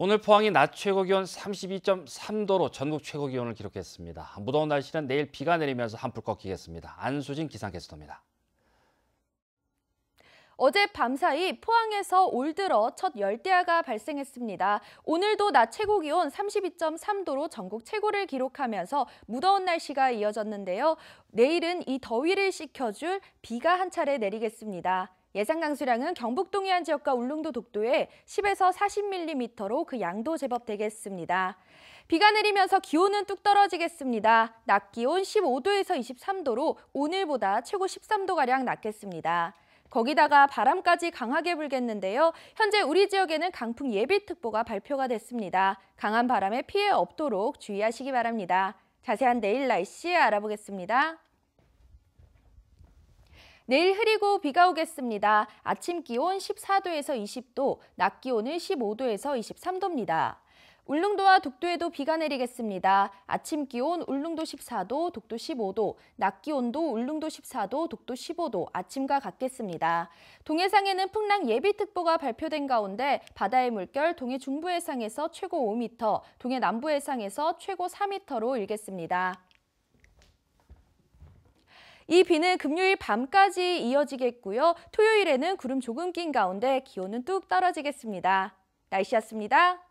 오늘 포항이 낮 최고 기온 32.3도로 전국 최고 기온을 기록했습니다. 무더운 날씨는 내일 비가 내리면서 한풀 꺾이겠습니다. 안수진 기상캐스터입니다. 어제 밤사이 포항에서 올 들어 첫 열대야가 발생했습니다. 오늘도 낮 최고 기온 32.3도로 전국 최고를 기록하면서 무더운 날씨가 이어졌는데요. 내일은 이 더위를 식혀줄 비가 한 차례 내리겠습니다. 예상 강수량은 경북 동해안 지역과 울릉도 독도에 10에서 40mm로 그 양도 제법 되겠습니다. 비가 내리면서 기온은 뚝 떨어지겠습니다. 낮 기온 15도에서 23도로 오늘보다 최고 13도가량 낮겠습니다. 거기다가 바람까지 강하게 불겠는데요. 현재 우리 지역에는 강풍 예비특보가 발표가 됐습니다. 강한 바람에 피해 없도록 주의하시기 바랍니다. 자세한 내일 날씨 알아보겠습니다. 내일 흐리고 비가 오겠습니다. 아침 기온 14도에서 20도, 낮 기온은 15도에서 23도입니다. 울릉도와 독도에도 비가 내리겠습니다. 아침 기온 울릉도 14도, 독도 15도, 낮 기온도 울릉도 14도, 독도 15도, 아침과 같겠습니다. 동해상에는 풍랑 예비특보가 발표된 가운데 바다의 물결 동해 중부 해상에서 최고 5m, 동해 남부 해상에서 최고 4m로 일겠습니다. 이 비는 금요일 밤까지 이어지겠고요. 토요일에는 구름 조금 낀 가운데 기온은 뚝 떨어지겠습니다. 날씨였습니다.